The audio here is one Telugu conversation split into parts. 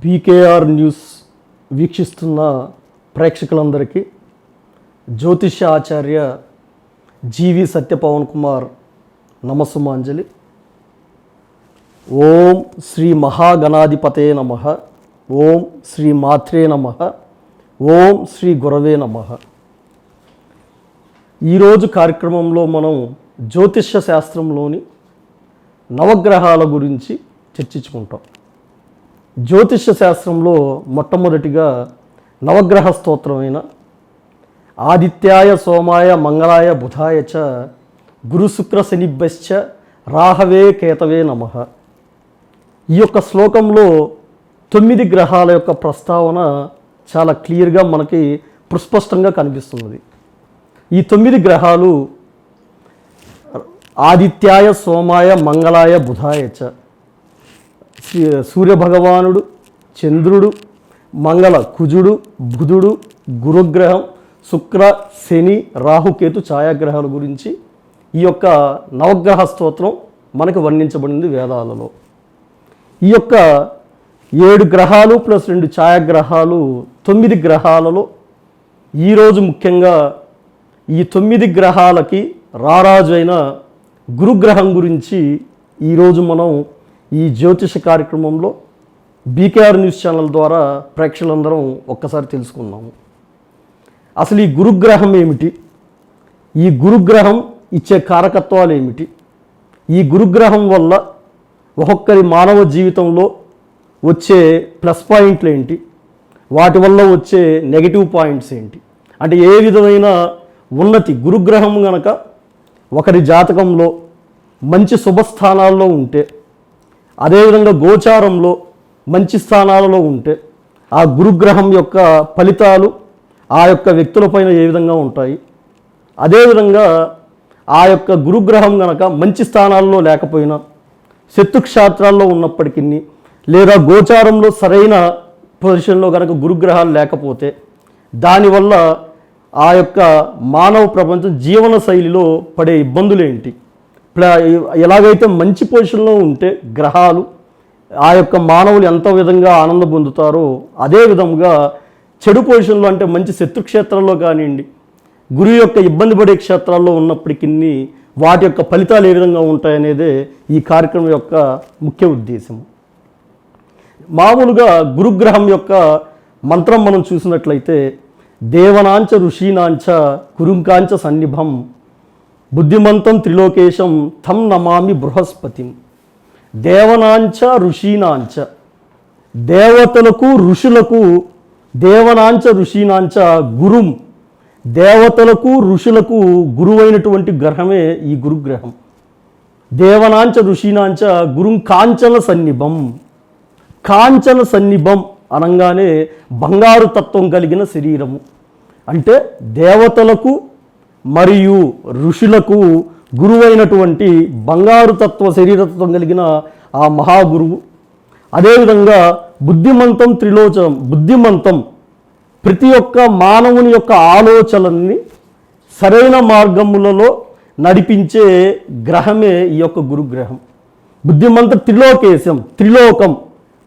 బీకేఆర్ న్యూస్ వీక్షిస్తున్న ప్రేక్షకులందరికీ జ్యోతిష్య ఆచార్య జీవి సత్యపవన్ కుమార్ నమస్సుమాంజలి. ఓం శ్రీ మహాగణాధిపతే నమ. ఓం శ్రీ మాత్రే నమ. ఓం శ్రీ గురవే నమ. ఈరోజు కార్యక్రమంలో మనం జ్యోతిష్య శాస్త్రంలోని నవగ్రహాల గురించి చర్చించుకుంటాం. జ్యోతిష శాస్త్రంలో మొట్టమొదటిగా నవగ్రహ స్తోత్రమైన ఆదిత్యాయ సోమాయ మంగళాయ బుధాయ చ గురుశుక్ర శనిభ్యశ్చ రాహవే కేతవే నమ. ఈ యొక్క శ్లోకంలో తొమ్మిది గ్రహాల యొక్క ప్రస్తావన చాలా క్లియర్గా మనకి ప్రస్పష్టంగా కనిపిస్తున్నది. ఈ తొమ్మిది గ్రహాలు ఆదిత్యాయ సోమాయ మంగళాయ బుధాయ చ సూర్యభగవానుడు చంద్రుడు మంగళ కుజుడు బుధుడు గురుగ్రహం శుక్ర శని రాహుకేతు ఛాయాగ్రహాల గురించి ఈ యొక్క నవగ్రహ స్తోత్రం మనకు వర్ణించబడింది వేదాలలో. ఈ యొక్క ఏడు గ్రహాలు ప్లస్ రెండు ఛాయాగ్రహాలు తొమ్మిది గ్రహాలలో ఈరోజు ముఖ్యంగా ఈ తొమ్మిది గ్రహాలకి రారాజు అయిన గురుగ్రహం గురించి ఈరోజు మనం ఈ జ్యోతిష కార్యక్రమంలో బీకేఆర్ న్యూస్ ఛానల్ ద్వారా ప్రేక్షకులందరం ఒక్కసారి తెలుసుకుందాము అసలు ఈ గురుగ్రహం ఏమిటి? ఈ గురుగ్రహం ఇచ్చే కారకత్వాలు ఏమిటి? ఈ గురుగ్రహం వల్ల ఒక్కొక్కరి మానవ జీవితంలో వచ్చే ప్లస్ పాయింట్లు ఏంటి? వాటి వల్ల వచ్చే నెగిటివ్ పాయింట్స్ ఏంటి? అంటే ఏ విధమైన ఉన్నతి గురుగ్రహం గనక ఒకరి జాతకంలో మంచి శుభస్థానాల్లో ఉంటే అదేవిధంగా గోచారంలో మంచి స్థానాలలో ఉంటే ఆ గురుగ్రహం యొక్క ఫలితాలు ఆ యొక్క వ్యక్తులపైన ఏ విధంగా ఉంటాయి? అదేవిధంగా ఆ యొక్క గురుగ్రహం గనక మంచి స్థానాల్లో లేకపోయినా శత్రుక్షేత్రాల్లో ఉన్నప్పటికీ లేదా గోచారంలో సరైన పొజిషన్లో కనుక గురుగ్రహాలు లేకపోతే దానివల్ల ఆ యొక్క మానవ ప్రపంచం జీవన శైలిలో పడే ఇబ్బందులు ఏంటి? ప్ల- ఎలాగైతే మంచి పొజిషన్లో ఉంటే గ్రహాలు ఆ యొక్క మానవులు ఎంత విధంగా ఆనందం పొందుతారో అదే విధంగా చెడు పొజిషన్లో అంటే మంచి శత్రుక్షేత్రాల్లో కానివ్వండి గురు యొక్క ఇబ్బంది పడే క్షేత్రాల్లో ఉన్నప్పటికీ వాటి యొక్క ఫలితాలు ఏ విధంగా ఉంటాయనేదే ఈ కార్యక్రమం యొక్క ముఖ్య ఉద్దేశం. మామూలుగా గురుగ్రహం యొక్క మంత్రం మనం చూసినట్లయితే దేవనాంచ ఋషీనాంచ కురుంకాంచ సన్నిభం బుద్ధిమంతం త్రిలోకేశం తం నమామి బృహస్పతిం. దేవనాంచ ఋషీనాంచ. దేవతలకు ఋషులకు దేవనాంచ ఋషీనాంచ గురుం. దేవతలకు ఋషులకు గురువైనటువంటి గ్రహమే ఈ గురుగ్రహం. దేవనాంచ ఋషీనాంచ గురుం కాంచన సన్నిభం. కాంచన సన్నిభం అనగానే బంగారు తత్వం కలిగిన శరీరము. అంటే దేవతలకు మరియు ఋషులకు గురువైనటువంటి బంగారు తత్వ శరీరతత్వం కలిగిన ఆ మహాగురువు. అదేవిధంగా బుద్ధిమంతం త్రిలోచనం బుద్ధిమంతం ప్రతి ఒక్క మానవుని యొక్క ఆలోచనల్ని సరైన మార్గములలో నడిపించే గ్రహమే ఈ యొక్క గురుగ్రహం. బుద్ధిమంత త్రిలోకేశం త్రిలోకం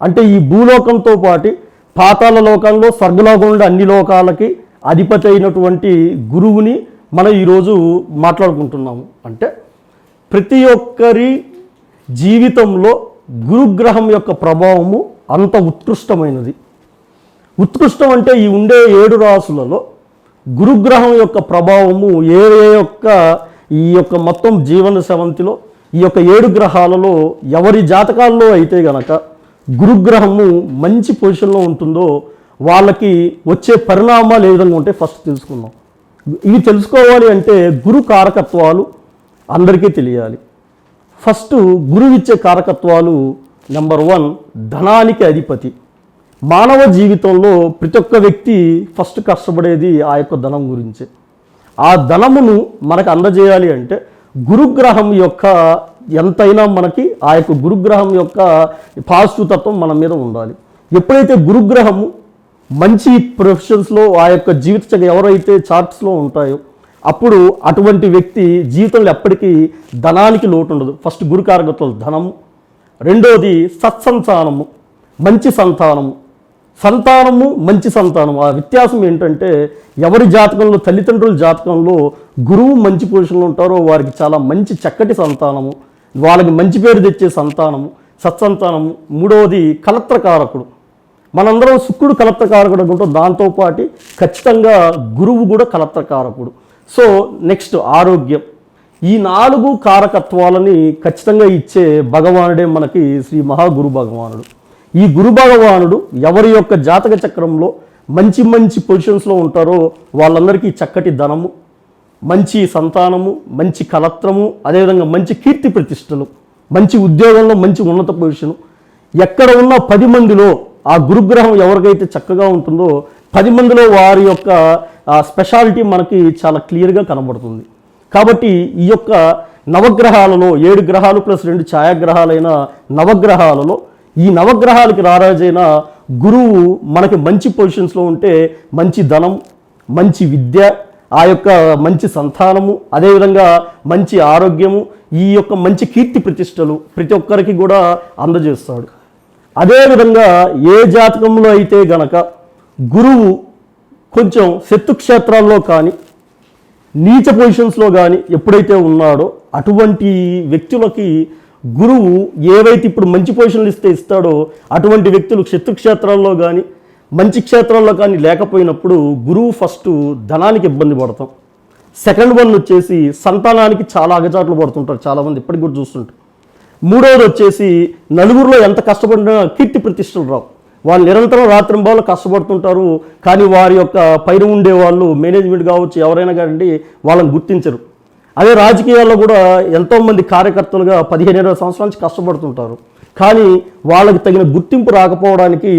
అంటే ఈ భూలోకంతో పాటు పాతాల లోకంలో స్వర్గలోకం ఉండే అన్ని లోకాలకి అధిపతి అయినటువంటి గురువుని మనం ఈరోజు మాట్లాడుకుంటున్నాము అంటే ప్రతి ఒక్కరి జీవితంలో గురుగ్రహం యొక్క ప్రభావము అంత ఉత్కృష్టమైనది. ఉత్కృష్టం అంటే ఈ ఉండే ఏడు రాసులలో గురుగ్రహం యొక్క ప్రభావము ఏ ఏ యొక్క ఈ యొక్క మొత్తం జీవన సెవంతిలో ఈ యొక్క ఏడు గ్రహాలలో ఎవరి జాతకాల్లో అయితే గనక గురుగ్రహము మంచి పొజిషన్లో ఉంటుందో వాళ్ళకి వచ్చే పరిణామాలు ఏ విధంగా ఉంటాయి ఫస్ట్ తెలుసుకుందాం. ఇవి తెలుసుకోవాలి అంటే గురు కారకత్వాలు అందరికీ తెలియాలి. ఫస్ట్ గురువు ఇచ్చే కారకత్వాలు నెంబర్ వన్ ధనానికి అధిపతి. మానవ జీవితంలో ప్రతి ఒక్క వ్యక్తి ఫస్ట్ కష్టపడేది ఆ యొక్క ధనం గురించే. ఆ ధనమును మనకు అందజేయాలి అంటే గురుగ్రహం యొక్క ఎంతైనా మనకి ఆ యొక్క గురుగ్రహం యొక్క పాజిటివ్ తత్వం మన మీద ఉండాలి. ఎప్పుడైతే గురుగ్రహము మంచి ప్రొఫెషన్స్లో ఆ యొక్క జీవిత చక్ర ఎవరైతే చార్ట్స్లో ఉంటాయో అప్పుడు అటువంటి వ్యక్తి జీవితంలో ఎప్పటికీ ధనానికి లోటు ఉండదు ఫస్ట్ గురుకారకత్వాలు ధనము రెండోది సత్సంతానము మంచి సంతానము. సంతానము మంచి సంతానం ఆ వ్యత్యాసం ఏంటంటే ఎవరి జాతకంలో తల్లిదండ్రుల జాతకంలో గురువు మంచి పొజిషన్లో ఉంటారో వారికి చాలా మంచి చక్కటి సంతానము. వాళ్ళకి మంచి పేరు తెచ్చే సంతానము సత్సంతానము. మూడవది కలత్రకారకుడు మనందరం శుక్రుడు కలత్రకారకుడు అనుకుంటాం దాంతోపాటు ఖచ్చితంగా గురువు కూడా కలత్రకారకుడు. సో నెక్స్ట్ ఆరోగ్యం. ఈ నాలుగు కారకత్వాలని ఖచ్చితంగా ఇచ్చే భగవానుడే మనకి శ్రీ మహాగురు భగవానుడు. ఈ గురు భగవానుడు ఎవరి యొక్క జాతక చక్రంలో మంచి మంచి పొజిషన్స్లో ఉంటారో వాళ్ళందరికీ చక్కటి ధనము మంచి సంతానము మంచి కలత్రము అదేవిధంగా మంచి కీర్తి ప్రతిష్టలు మంచి ఉద్యోగంలో మంచి ఉన్నత పొజిషను. ఎక్కడ ఉన్న పది మందిలో ఆ గురుగ్రహం ఎవరికైతే చక్కగా ఉంటుందో పది మందిలో వారి యొక్క స్పెషాలిటీ మనకి చాలా క్లియర్గా కనబడుతుంది. కాబట్టి ఈ యొక్క నవగ్రహాలలో ఏడు గ్రహాలు ప్లస్ రెండు ఛాయాగ్రహాలైన నవగ్రహాలలో ఈ నవగ్రహాలకి రారాజైన గురువు మనకి మంచి పొజిషన్స్లో ఉంటే మంచి ధనం మంచి విద్య ఆ యొక్క మంచి సంతానము అదేవిధంగా మంచి ఆరోగ్యము ఈ యొక్క మంచి కీర్తి ప్రతిష్టలు ప్రతి ఒక్కరికి కూడా అందజేస్తాడు. అదేవిధంగా ఏ జాతకంలో అయితే గనక గురువు కొంచెం శత్రుక్షేత్రాల్లో కానీ నీచ పొజిషన్స్లో కానీ ఎప్పుడైతే ఉన్నాడో అటువంటి వ్యక్తులకి గురువు ఏవైతే ఇప్పుడు మంచి పొజిషన్లు ఇస్తే ఇస్తాడో అటువంటి వ్యక్తులు శత్రుక్షేత్రాల్లో కానీ మంచి క్షేత్రాల్లో కానీ లేకపోయినప్పుడు గురువు ఫస్ట్ ధనానికి ఇబ్బంది పడతాం. సెకండ్ వన్ వచ్చేసి సంతానానికి చాలా అగచాట్లు పడుతుంటారు. చాలామంది ఇప్పటికి కూడా చూస్తుంటారు. మూడవది వచ్చేసి నలుగురిలో ఎంత కష్టపడినా కీర్తి ప్రతిష్టలు రావు. వాళ్ళు నిరంతరం రాత్రింబాలు కష్టపడుతుంటారు కానీ వారి యొక్క పైన ఉండే వాళ్ళు మేనేజ్మెంట్ కావచ్చు ఎవరైనా కానీ వాళ్ళని గుర్తించరు. అదే రాజకీయాల్లో కూడా ఎంతోమంది కార్యకర్తలుగా పదిహేను ఇరవై సంవత్సరాల నుంచి కష్టపడుతుంటారు. కానీ వాళ్ళకి తగిన గుర్తింపు రాకపోవడానికి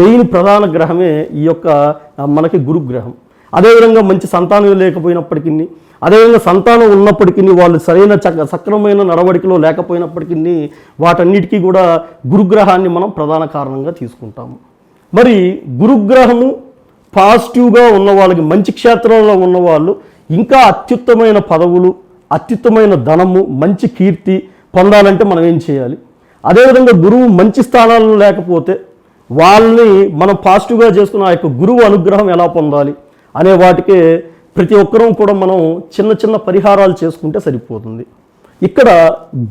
మెయిన్ ప్రధాన గ్రహమే ఈ యొక్క మనకి గురుగ్రహం. అదేవిధంగా మంచి సంతానం లేకపోయినప్పటికీ అదేవిధంగా సంతానం ఉన్నప్పటికీ వాళ్ళు సరైన చక్క సక్రమైన నడవడికలో లేకపోయినప్పటికీ వాటన్నిటికీ కూడా గురుగ్రహాన్ని మనం ప్రధాన కారణంగా తీసుకుంటాము. మరి గురుగ్రహము పాజిటివ్గా ఉన్న వాళ్ళకి మంచి క్షేత్రంలో ఉన్న వాళ్ళు ఇంకా అత్యుత్తమైన పదవులు అత్యుత్తమైన ధనము మంచి కీర్తి పొందాలంటే మనం ఏం చేయాలి? అదేవిధంగా గురువు మంచి స్థానాల్లో లేకపోతే వాళ్ళని మనం పాజిటివ్గా చేసుకున్న ఆ యొక్క గురువు అనుగ్రహం ఎలా పొందాలి? అనే వాటికి ప్రతి ఒక్కరూ కూడా మనం చిన్న చిన్న పరిహారాలు చేసుకుంటే సరిపోతుంది. ఇక్కడ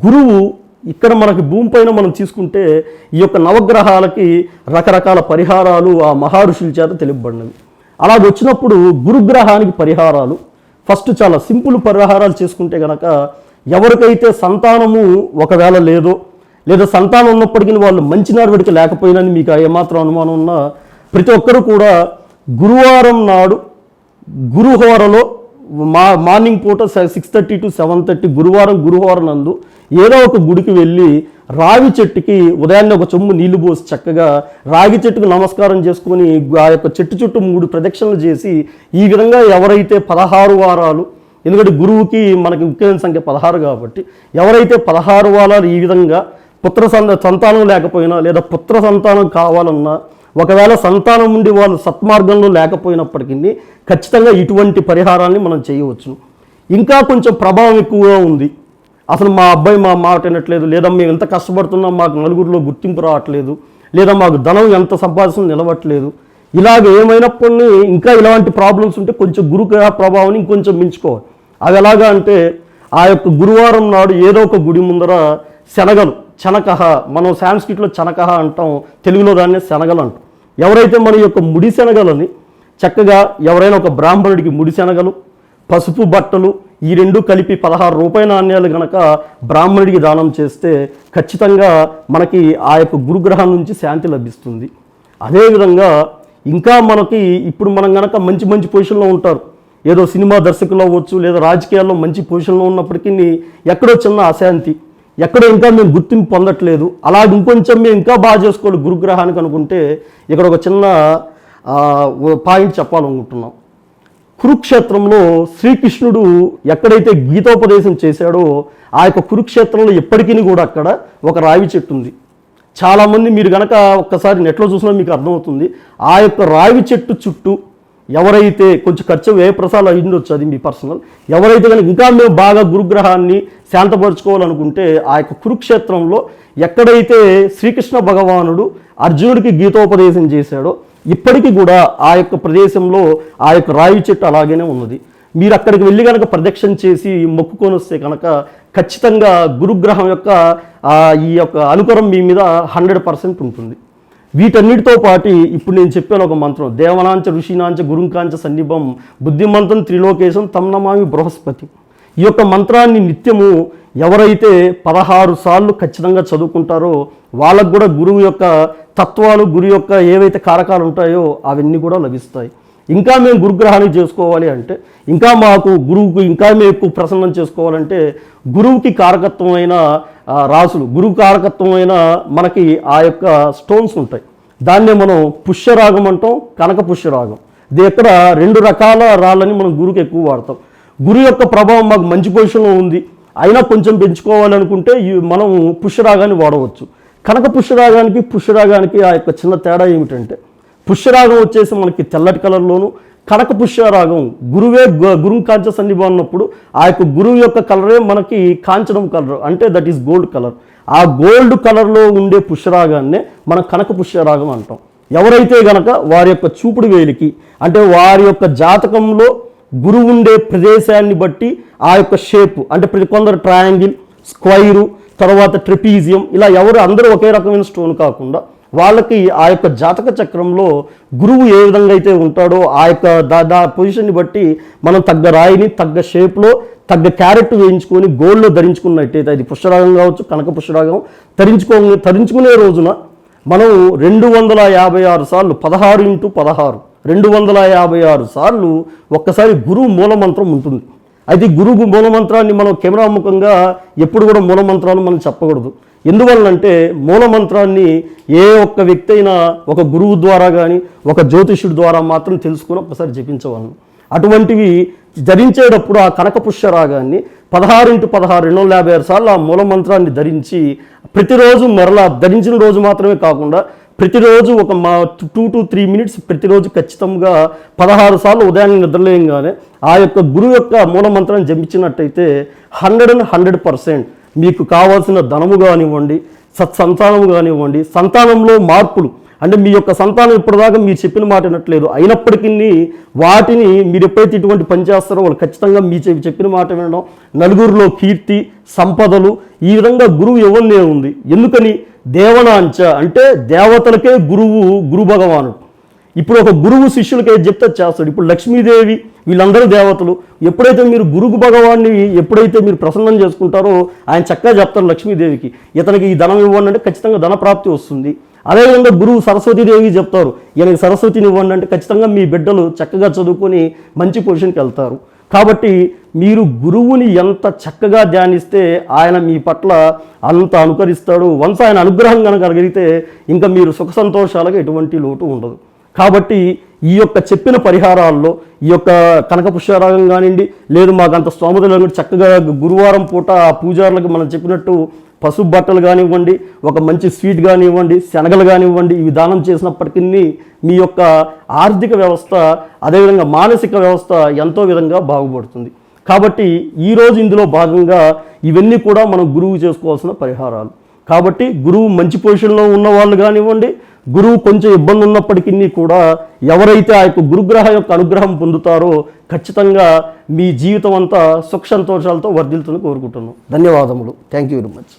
గురువు ఇక్కడ మనకి భూమిపైన మనం తీసుకుంటే ఈ యొక్క నవగ్రహాలకి రకరకాల పరిహారాలు ఆ మహర్షుల చేత తెలుపబడినవి. అలా వచ్చినప్పుడు గురుగ్రహానికి పరిహారాలు. ఫస్ట్ చాలా సింపుల్ పరిహారాలు చేసుకుంటే కనుక ఎవరికైతే సంతానము ఒకవేళ లేదో లేదా సంతానం ఉన్నప్పటికీ వాళ్ళు మంచి నడవడిక లేకపోయినని మీకు ఏమాత్రం అనుమానం ఉన్నా ప్రతి ఒక్కరూ కూడా గురువారం నాడు గురుహోరలో మా మార్నింగ్ పూట six thirty to seven thirty గురువారం గురువారం నందు ఏదో ఒక గుడికి వెళ్ళి రావి చెట్టుకి ఉదయాన్నే ఒక చెమ్ము నీళ్ళు పోసి చక్కగా రాగి చెట్టుకు నమస్కారం చేసుకొని ఆ యొక్క చెట్టు చుట్టూ మూడు ప్రదక్షిణలు చేసి ఈ విధంగా ఎవరైతే పదహారు వారాలు ఎందుకంటే గురువుకి మనకి ముఖ్యమైన సంఖ్య పదహారు కాబట్టి ఎవరైతే పదహారు వారాలు ఈ విధంగా పుత్ర సంత సంతానం లేకపోయినా లేదా పుత్ర సంతానం కావాలన్నా ఒకవేళ సంతానం ఉండి వాళ్ళు సత్మార్గంలో లేకపోయినప్పటికీ ఖచ్చితంగా ఇటువంటి పరిహారాన్ని మనం చేయవచ్చు ఇంకా కొంచెం ప్రభావం ఎక్కువగా ఉంది. అసలు మా అబ్బాయి మా మాట వినట్లేదు. లేదా మేము ఎంత కష్టపడుతున్నాం మాకు నలుగురిలో గుర్తింపు రావట్లేదు. లేదా మాకు ధనం ఎంత సంపాదించిన నిలవట్లేదు ఇలాగ ఏమైనప్పటినీ ఇంకా ఇలాంటి ప్రాబ్లమ్స్ ఉంటే కొంచెం గురుగ్రహ ప్రభావాన్ని ఇంకొంచెం మించుకోవాలి. అవి ఎలాగా అంటే ఆ యొక్క గురువారం నాడు ఏదో ఒక గుడి ముందర శనగలు చనకహ మనం సాంస్క్రిట్లో చనకహ అంటాం తెలుగులో దాన్ని శనగలు అంటాం. ఎవరైతే మన యొక్క ముడి శనగలని చక్కగా ఎవరైనా ఒక బ్రాహ్మణుడికి ముడి శనగలు పసుపు బట్టలు ఈ రెండు కలిపి పదహారు రూపాయల నాణ్యాలు గనక బ్రాహ్మణుడికి దానం చేస్తే ఖచ్చితంగా మనకి ఆ యొక్క గురుగ్రహం నుంచి శాంతి లభిస్తుంది. అదేవిధంగా ఇంకా మనకి ఇప్పుడు మనం గనక మంచి మంచి పొజిషన్లో ఉంటారు. ఏదో సినిమా దర్శకులు అవ్వచ్చు లేదా రాజకీయాల్లో మంచి పొజిషన్లో ఉన్నప్పటికీ ఎక్కడో చిన్న అశాంతి. ఎక్కడ ఇంకా మేము గుర్తింపు పొందట్లేదు. అలా ఇంకొంచెం మేము ఇంకా బాగా చేసుకోవాలి గురుగ్రహానికి అనుకుంటే ఇక్కడ ఒక చిన్న పాయింట్ చెప్పాలనుకుంటున్నాం. కురుక్షేత్రంలో శ్రీకృష్ణుడు ఎక్కడైతే గీతోపదేశం చేశాడో ఆ యొక్క కురుక్షేత్రంలో ఎప్పటికీ కూడా అక్కడ ఒక రావి చెట్టు ఉంది. చాలామంది మీరు కనుక ఒక్కసారి నెట్లో చూసినా మీకు అర్థమవుతుంది. ఆ యొక్క రావి చెట్టు చుట్టూ ఎవరైతే కొంచెం ఖర్చు వ్యయ ప్రసాదాలు అయ్యిండొచ్చు అది మీ పర్సనల్ ఎవరైతే కనుక ఇంకా మేము బాగా గురుగ్రహాన్ని శాంతపరచుకోవాలనుకుంటే ఆ యొక్క కురుక్షేత్రంలో ఎక్కడైతే శ్రీకృష్ణ భగవానుడు అర్జునుడికి గీతోపదేశం చేశాడో ఇప్పటికీ కూడా ఆ యొక్క ప్రదేశంలో ఆ యొక్క రాయి చెట్టు అలాగనే ఉన్నది. మీరు అక్కడికి వెళ్ళి కనుక ప్రదక్షిణ చేసి మొక్కుకొని వస్తే కనుక ఖచ్చితంగా గురుగ్రహం యొక్క ఈ యొక్క అనుకరం మీ మీద హండ్రెడ్ పర్సెంట్ ఉంటుంది. వీటన్నిటితో పాటు ఇప్పుడు నేను చెప్పాను ఒక మంత్రం. దేవనాంచ ఋషినాంచ గురుంకాంచ సన్నిభం బుద్ధిమంతం త్రిలోకేశం తమ్నమామి బృహస్పతి. ఈ యొక్క మంత్రాన్ని నిత్యము ఎవరైతే పదహారు సార్లు ఖచ్చితంగా చదువుకుంటారో వాళ్ళకు కూడా గురువు యొక్క తత్వాలు గురు యొక్క ఏవైతే కారకాలు ఉంటాయో అవన్నీ కూడా లభిస్తాయి. ఇంకా మేము గురుగ్రహాన్ని చేసుకోవాలి అంటే ఇంకా మాకు గురువుకు ఇంకా మేము ఎక్కువ ప్రసన్నం చేసుకోవాలంటే గురువుకి కారకత్వమైన రాసులు గురువు కారకత్వమైన మనకి ఆ యొక్క స్టోన్స్ ఉంటాయి. దాన్నే మనం పుష్యరాగం అంటాం కనక పుష్యరాగం. ఇది ఇక్కడ రెండు రకాల రాళ్ళని మనం గురువుకి ఎక్కువ వాడతాం. గురు యొక్క ప్రభావం మాకు మంచి పొజిషన్లో ఉంది. అయినా కొంచెం పెంచుకోవాలనుకుంటే ఈ మనం పుష్యరాగాన్ని వాడవచ్చు. కనక పుష్యరాగానికి పుష్యరాగానికి ఆ యొక్క చిన్న తేడా ఏమిటంటే పుష్యరాగం వచ్చేసి మనకి తెల్లటి కలర్లోను కనక పుష్యరాగం గురువే గు- గురువు కాంచ సన్నిభం అన్నప్పుడు ఆ యొక్క గురువు యొక్క కలరే మనకి కాంచనం కలర్ అంటే దట్ ఈస్ గోల్డ్ కలర్ ఆ గోల్డ్ కలర్లో ఉండే పుష్యరాగాన్నే మనం కనక పుష్యరాగం అంటాం. ఎవరైతే గనక వారి యొక్క చూపుడు వేలికి అంటే వారి యొక్క జాతకంలో గురువు ఉండే ప్రదేశాన్ని బట్టి ఆ యొక్క షేప్ అంటే ప్రతి కొందరు ట్రయాంగిల్ స్క్వైరు తర్వాత ట్రిపీజియం ఇలా ఎవరు అందరూ ఒకే రకమైన స్టోన్ కాకుండా వాళ్ళకి ఆ యొక్క జాతక చక్రంలో గురువు ఏ విధంగా అయితే ఉంటాడో ఆ యొక్క దా పొజిషన్ని బట్టి మనం తగ్గ రాయిని తగ్గ షేప్లో తగ్గ క్యారెట్ వేయించుకొని గోల్డ్లో ధరించుకున్నట్టయితే అది పుష్పరాగం కావచ్చు కనక పుష్పరాగం ధరించుకో ధరించుకునే రోజున మనం రెండు వందల యాభై ఆరు సార్లు పదహారు ఇంటూ పదహారు రెండు వందల యాభై ఆరు సార్లు ఒక్కసారి గురువు మూలమంత్రం ఉంటుంది. అయితే గురువు మూలమంత్రాన్ని మనం కెమెరా ముఖంగా ఎప్పుడు కూడా మూలమంత్రాలు మనం చెప్పకూడదు. ఎందువల్లంటే మూలమంత్రాన్ని ఏ ఒక్క వ్యక్తి అయినా ఒక గురువు ద్వారా కానీ ఒక జ్యోతిష్యుడి ద్వారా మాత్రం తెలుసుకుని ఒకసారి జపించవలను. అటువంటివి ధరించేటప్పుడు ఆ కనక పుష్యరాగాన్ని పదహారు ఇంటూ పదహారు రెండు వందల యాభై ఆరు సార్లు ఆ మూల మంత్రాన్ని ధరించి ప్రతిరోజు మరలా ధరించిన రోజు మాత్రమే కాకుండా ప్రతిరోజు ఒక మా టూ టు త్రీ మినిట్స్ ప్రతిరోజు ఖచ్చితంగా పదహారు సార్లు ఉదయాన్నే నిద్రలేయంగానే ఆ యొక్క గురువు యొక్క మూలమంత్రాన్ని జపించినట్టయితే హండ్రెడ్ అండ్ హండ్రెడ్ పర్సెంట్ మీకు కావాల్సిన ధనము కానివ్వండి సత్సంతానము కానివ్వండి సంతానంలో మార్పులు. అంటే మీ యొక్క సంతానం ఇప్పటిదాకా మీరు చెప్పిన మాట వినట్లేదు. అయినప్పటికీ వాటిని మీరు ఎప్పుడైతే ఇటువంటి పని చేస్తారో వాళ్ళు ఖచ్చితంగా మీ చెప్పిన మాట వినడం నలుగురిలో కీర్తి సంపదలు ఈ విధంగా గురువు ఎవరినే ఉంది? ఎందుకని? దేవనాంచ. అంటే దేవతలకే గురువు గురు భగవానుడు. ఇప్పుడు ఒక గురువు శిష్యులకి ఏది చెప్తే చేస్తాడు. ఇప్పుడు లక్ష్మీదేవి వీళ్ళందరూ దేవతలు ఎప్పుడైతే మీరు గురువు భగవాన్ని ఎప్పుడైతే మీరు ప్రసన్నం చేసుకుంటారో ఆయన చక్కగా చెప్తారు లక్ష్మీదేవికి. ఇతనికి ఈ ధనం ఇవ్వండి అంటే ఖచ్చితంగా ధన ప్రాప్తి వస్తుంది. అదేవిధంగా గురువు సరస్వతీదేవి చెప్తారు ఈయనకి సరస్వతిని ఇవ్వండి అంటే ఖచ్చితంగా మీ బిడ్డలు చక్కగా చదువుకొని మంచి పొజిషన్కి వెళ్తారు. కాబట్టి మీరు గురువుని ఎంత చక్కగా ధ్యానిస్తే ఆయన మీ పట్ల అంత అనుకరిస్తాడు. వన్స్ ఆయన అనుగ్రహం కనుక కలిగితే ఇంకా మీరు సుఖ సంతోషాలకు ఎటువంటి లోటు ఉండదు. కాబట్టి ఈ యొక్క చెప్పిన పరిహారాల్లో ఈ యొక్క కనక పుష్యరాగం కానివ్వండి లేదు మాకు అంత స్తోమత లేకుండా చక్కగా గురువారం పూట ఆ పూజారులకు మనం చెప్పినట్టు పసుపు బట్టలు కానివ్వండి ఒక మంచి స్వీట్ కానివ్వండి శనగలు కానివ్వండి ఇవి దానం చేసినప్పటికీ మీ యొక్క ఆర్థిక వ్యవస్థ అదేవిధంగా మానసిక వ్యవస్థ ఎంతో విధంగా బాగుపడుతుంది. కాబట్టి ఈరోజు ఇందులో భాగంగా ఇవన్నీ కూడా మనం గురువు చేసుకోవాల్సిన పరిహారాలు. కాబట్టి గురువు మంచి పొజిషన్లో ఉన్న వాళ్ళు కానివ్వండి గురువు కొంచెం ఇబ్బంది ఉన్నప్పటికీ కూడా ఎవరైతే ఆ యొక్క గురుగ్రహ యొక్క అనుగ్రహం పొందుతారో ఖచ్చితంగా మీ జీవితం అంతా సుఖ సంతోషాలతో వర్ధిల్తుందని కోరుకుంటున్నాను ధన్యవాదములు. Thank you very much